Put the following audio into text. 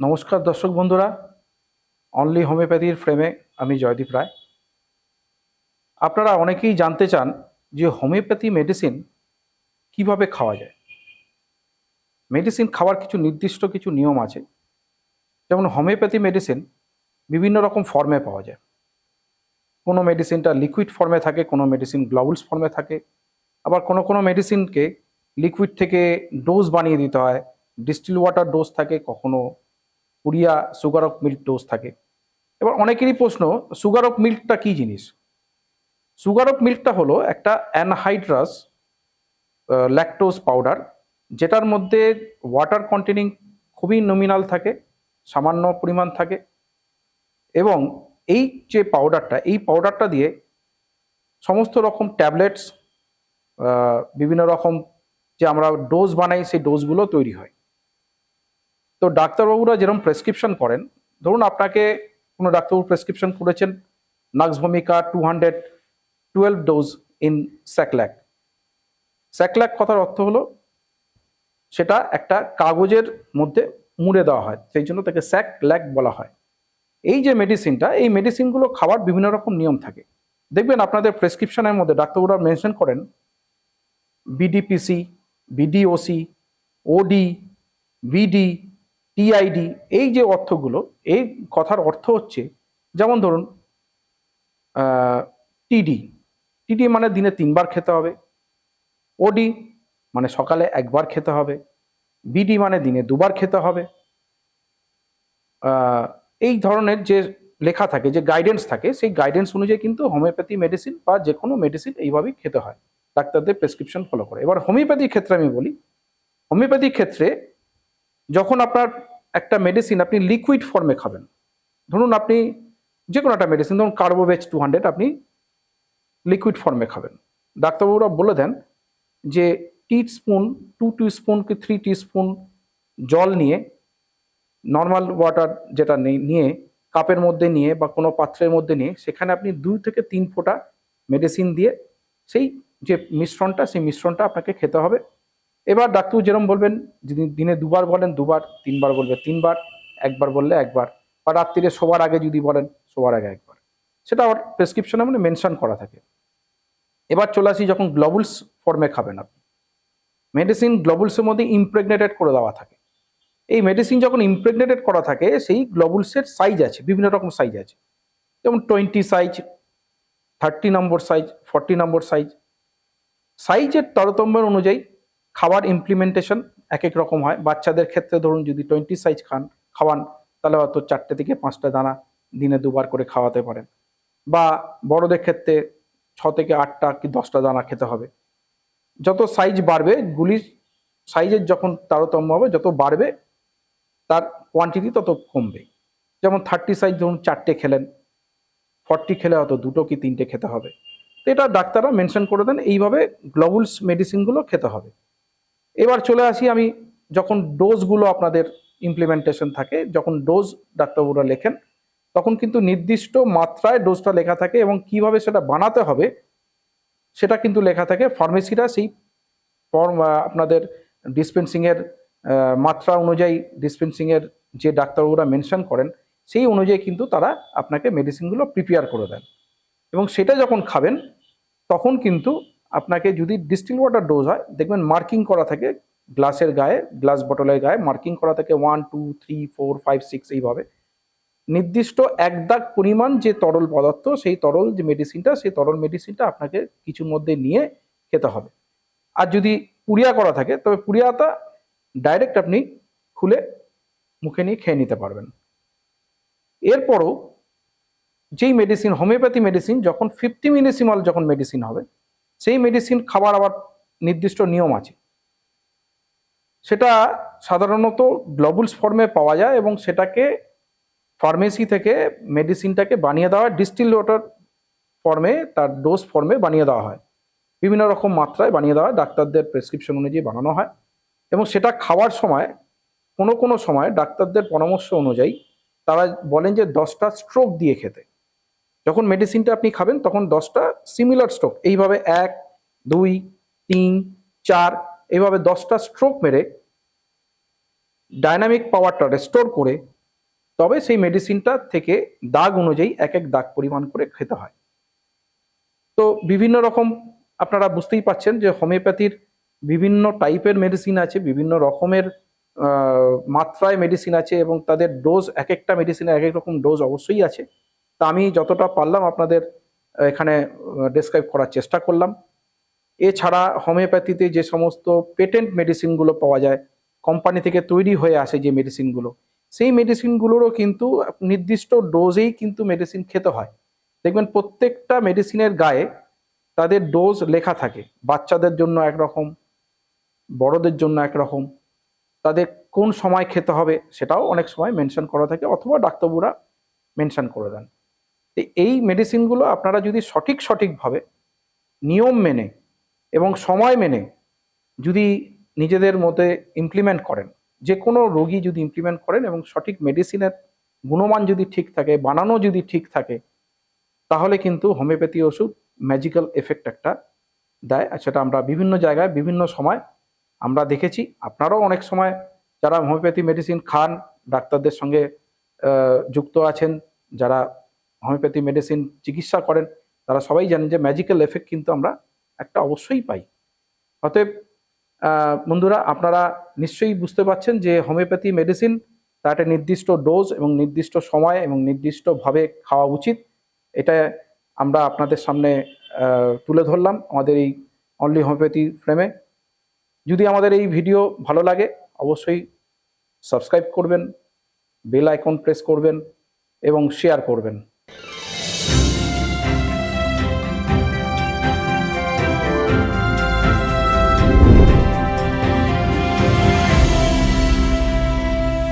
নমস্কার দর্শক বন্ধুরা অনলি হোমিওপ্যাথির ফ্রেমে আমি জয়দীপ রায়। আপনারা অনেকেই জানতে চান যে হোমিওপ্যাথি মেডিসিন কীভাবে খাওয়া যায়। মেডিসিন খাওয়ার কিছু নির্দিষ্ট কিছু নিয়ম আছে। যেমন হোমিওপ্যাথি মেডিসিন বিভিন্ন রকম ফর্মে পাওয়া যায়। কোনো মেডিসিনটা লিকুইড ফর্মে থাকে, কোনো মেডিসিন গ্লোবুলস ফর্মে থাকে। আবার কোনো কোনো মেডিসিনকে লিকুইড থেকে ডোজ বানিয়ে দিতে হয়। ডিস্টিল ওয়াটার ডোজ থাকে, কখনো পুরিয়া সুগার অফ মিল্ক ডোজ থাকে। এবার অনেকেরই প্রশ্ন সুগার অফ মিল্কটা কী জিনিস? সুগার অফ মিল্কটা হলো একটা অ্যানহাইড্রাস ল্যাকটোজ পাউডার যেটার মধ্যে ওয়াটার কন্টেনিং খুবই নমিনাল থাকে, সামান্য পরিমাণ থাকে, এবং এই যে পাউডারটা এই পাউডারটা দিয়ে সমস্ত রকম ট্যাবলেটস বিভিন্ন রকম যে আমরা ডোজ বানাই, সেই ডোজগুলো তৈরি হয়। তো ডাক্তারবাবুরা যেরকম প্রেসক্রিপশন করেন, ধরুন আপনাকে কোনো ডাক্তারবাবু প্রেসক্রিপশন করেছেন nux vomica two hundred twelve dose in sac lac sac lac কথার অর্থ হলো, সেটা একটা কাগজের মধ্যে মুড়ে দেওয়া হয়, সেই জন্য তাকে স্যাক ল্যাক বলা হয়। এই যে মেডিসিনটা এই মেডিসিনগুলো খাওয়ার বিভিন্ন রকম নিয়ম থাকে। দেখবেন আপনাদের প্রেসক্রিপশনের মধ্যে ডাক্তারবাবুরা মেনশন করেন বিডিপিসি বিডিওসি ওডি বিডি টিআইডি এই যে অর্থগুলো, এই কথার অর্থ হচ্ছে, যেমন ধরুন টিডি টিডি মানে দিনে তিনবার খেতে হবে ওডি মানে সকালে একবার খেতে হবে বিডি মানে দিনে দুবার খেতে হবে এই ধরনের যে লেখা থাকে, যে গাইডেন্স থাকে, সেই গাইডেন্স অনুযায়ী কিন্তু হোমিওপ্যাথি মেডিসিন বা যে কোনো মেডিসিন এইভাবেই খেতে হয়, ডাক্তারদের প্রেসক্রিপশন ফলো করে। এবার হোমিওপ্যাথির ক্ষেত্রে আমি বলি হোমিওপ্যাথির ক্ষেত্রে যখন আপনার একটা মেডিসিন আপনি লিকুইড ফর্মে খাবেন, ধরুন আপনি যে কোনো একটা মেডিসিন ধরুন কার্বোভেজ টু হান্ড্রেড আপনি লিকুইড ফর্মে খাবেন। ডাক্তারবাবুরা বলে দেন যে teaspoon two teaspoon কি থ্রি টি স্পুন জল নিয়ে নর্মাল ওয়াটার যেটা নিয়ে কাপের মধ্যে নিয়ে বা কোনো পাত্রের মধ্যে নিয়ে সেখানে আপনি দুই থেকে তিন ফোঁটা মেডিসিন দিয়ে সেই যে মিশ্রণটা, সেই মিশ্রণটা আপনাকে খেতে হবে। এবার ডাক্তার যেরকম বলবেন যদি দিনে দুবার বলেন, দুবার, তিনবার বলবে, তিনবার, একবার বললে একবার, বা রাত্রিরে শোবার আগে যদি বলেন, শোবার আগে একবার। সেটা আবার প্রেসক্রিপশনে মানে মেনশন করা থাকে। এবার চলে আসি যখন গ্লোবুলস ফর্মে খাবেন আপনি। মেডিসিন গ্লোবুলসের মধ্যে ইমপ্রেগনেটেড করে দেওয়া থাকে। এই মেডিসিন যখন ইমপ্রেগনেটেড করা থাকে, সেই গ্লোবুলসের সাইজ আছে, বিভিন্ন রকম সাইজ আছে। যেমন twenty size thirty number size forty number size সাইজের তারতম্যের অনুযায়ী খাবার ইমপ্লিমেন্টেশন এক এক রকম হয়। বাচ্চাদের ক্ষেত্রে ধরুন যদি টোয়েন্টি সাইজ খান, খাওয়ান, তাহলে হয়তো চারটে থেকে পাঁচটা দানা দিনে দুবার করে খাওয়াতে পারেন। বা বড়দের ক্ষেত্রে ছ থেকে আটটা কি দশটা দানা খেতে হবে। যত সাইজ বাড়বে, গুলির সাইজের যখন তারতম্য হবে, যত বাড়বে, তার কোয়ান্টিটি তত কমবে। যেমন থার্টি সাইজ ধরুন চারটে খেলেন ফর্টি খেলে হয়তো দুটো কি তিনটে খেতে হবে। তো এটা ডাক্তাররা মেনশন করে দেন, এইভাবে গ্লোবুলস মেডিসিনগুলো খেতে হবে। এবার চলে আসি আমি যখন ডোজগুলো আপনাদের ইমপ্লিমেন্টেশন থাকে, যখন ডোজ ডাক্তারবাবুরা লেখেন, তখন কিন্তু নির্দিষ্ট মাত্রায় ডোজটা লেখা থাকে এবং কীভাবে সেটা বানাতে হবে সেটা কিন্তু লেখা থাকে। ফার্মেসিরা সেই ফর্ম আপনাদের ডিসপেন্সিংয়ের মাত্রা অনুযায়ী ডিসপেন্সিংয়ের যে ডাক্তারবাবুরা মেনশন করেন, সেই অনুযায়ী কিন্তু তারা আপনাকে মেডিসিনগুলো প্রিপেয়ার করে দেন। এবং সেটা যখন খাবেন, তখন কিন্তু আপনাকে যদি ডিস্টিল ওয়াটার ডোজ হয়, দেখবেন মার্কিং করা থাকে গ্লাসের গায়ে গ্লাস বটলের গায়ে মার্কিং করা থাকে one two three four five six এইভাবে। নির্দিষ্ট এক দাগ পরিমাণ যে তরল পদার্থ, সেই তরল যে মেডিসিনটা সেই তরল মেডিসিনটা আপনাকে কিছুর মধ্যে নিয়ে খেতে হবে। আর যদি পুড়িয়া করা থাকে, তবে পুড়িয়াটা ডাইরেক্ট আপনি খুলে মুখে নিয়ে খেয়ে নিতে পারবেন। এরপরও যেই মেডিসিন হোমিওপ্যাথি মেডিসিন যখন ফিফটি মিলিসিমাল যখন মেডিসিন হবে সেই মেডিসিন খাবার আবার নির্দিষ্ট নিয়ম আছে। সেটা সাধারণত গ্লোবুলস ফর্মে পাওয়া যায় এবং সেটাকে ফার্মেসি থেকে মেডিসিনটাকে বানিয়ে দেওয়া হয়। ডিস্টিল ওয়াটার ফর্মে তার ডোজ ফর্মে বানিয়ে দেওয়া হয়। বিভিন্ন রকম মাত্রায় বানিয়ে দেওয়া হয়। ডাক্তারদের প্রেসক্রিপশন অনুযায়ী বানানো হয় এবং সেটা খাওয়ার সময় কোনো কোনো সময় ডাক্তারদের পরামর্শ অনুযায়ী তারা বলেন যে দশটা স্ট্রোক দিয়ে খেতে। যখন মেডিসিনটা আপনি খাবেন, তখন দশটা সিমিলার স্ট্রোক এইভাবে এক, দুই, তিন, চার, এইভাবে দশটা স্ট্রোক মেরে ডাইনামিক পাওয়ারটা রেস্টোর করে, তবে সেই মেডিসিনটা থেকে দাগ অনুযায়ী এক এক দাগ পরিমাণ করে খেতে হয়। তো বিভিন্ন রকম আপনারা বুঝতেই পাচ্ছেন যে হোমিওপ্যাথির বিভিন্ন টাইপের মেডিসিন আছে, বিভিন্ন রকমের মাত্রায় মেডিসিন আছে এবং তাদের ডোজ এক একটা মেডিসিনের এক এক রকম ডোজ অবশ্যই আছে। তা আমি যতটা পারলাম আপনাদের এখানে ডেসক্রাইব করার চেষ্টা করলাম। এছাড়া হোমিওপ্যাথিতে যে সমস্ত পেটেন্ট মেডিসিনগুলো পাওয়া যায় কোম্পানি থেকে তৈরি হয়ে আসে যে মেডিসিনগুলো সেই মেডিসিনগুলোরও কিন্তু নির্দিষ্ট ডোজেই কিন্তু মেডিসিন খেতে হয়। দেখবেন প্রত্যেকটা মেডিসিনের গায়ে তাদের ডোজ লেখা থাকে। বাচ্চাদের জন্য একরকম, বড়দের জন্য একরকম, তাদের কোন সময় খেতে হবে সেটাও অনেক সময় মেনশন করা থাকে, অথবা ডাক্তারবুরা মেনশন করে দেন। এই মেডিসিনগুলো আপনারা যদি সঠিক সঠিকভাবে নিয়ম মেনে এবং সময় মেনে যদি নিজেদের মধ্যে ইমপ্লিমেন্ট করেন যে কোনো রোগী যদি ইমপ্লিমেন্ট করেন এবং সঠিক মেডিসিনের গুণমান যদি ঠিক থাকে, বানানো যদি ঠিক থাকে, তাহলে কিন্তু হোমিওপ্যাথি ওষুধ ম্যাজিক্যাল এফেক্ট একটা দেয়। আর সেটা আমরা বিভিন্ন জায়গায়, বিভিন্ন সময় আমরা দেখেছি। আপনারাও অনেক সময় যারা হোমিওপ্যাথি মেডিসিন খান, ডাক্তারদের সঙ্গে যুক্ত আছেন, যারা হোমিওপ্যাথি মেডিসিন চিকিৎসা করেন, তারা সবাই জানেন যে ম্যাজিক্যাল এফেক্ট কিন্তু আমরা একটা অবশ্যই পাই। অতএব বন্ধুরা, আপনারা নিশ্চয়ই বুঝতে পারছেন যে হোমিওপ্যাথি মেডিসিন তার একটা নির্দিষ্ট ডোজ এবং নির্দিষ্ট সময় এবং নির্দিষ্টভাবে খাওয়া উচিত। এটা আমরা আপনাদের সামনে তুলে ধরলাম আমাদের এই অনলি হোমিওপ্যাথি ফ্রেমে যদি আমাদের এই ভিডিও ভালো লাগে, অবশ্যই সাবস্ক্রাইব করবেন বেল আইকন প্রেস করবেন এবং শেয়ার করবেন।